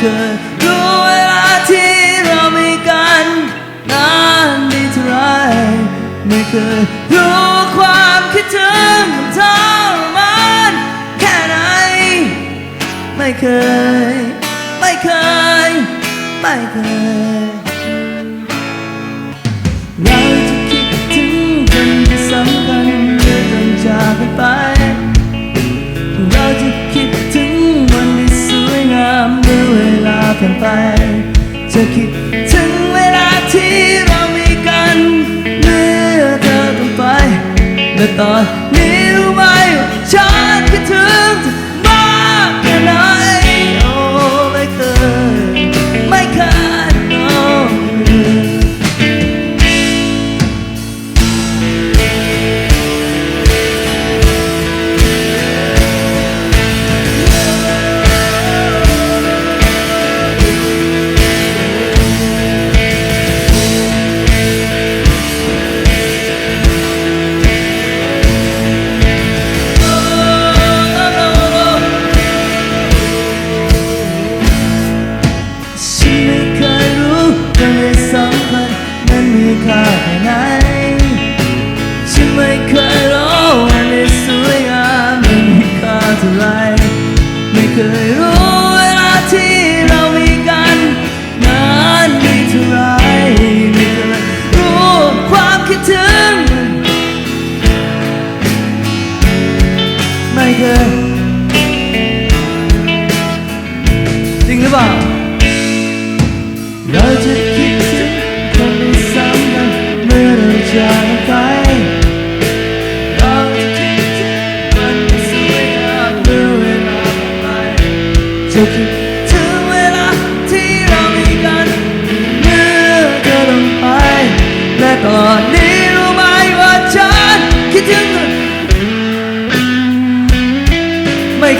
เคยรู้เวลาที่เรามีกันนานดีเท่าไรไม่เคยรู้ความคิดถึงมันทรมานแค่ไหนไม่เคย ไม่เคย ไม่เคย จะคิดถึงเวลาที่เรามีกันเมื่อเธอต้องไปและตอน แค่ไหนฉันไม่เคยรู้ว่าในสวยงามมันมีค่าเท่าไรไม่เคยรู้เวลาที่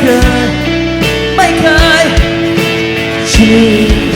可迈开前进。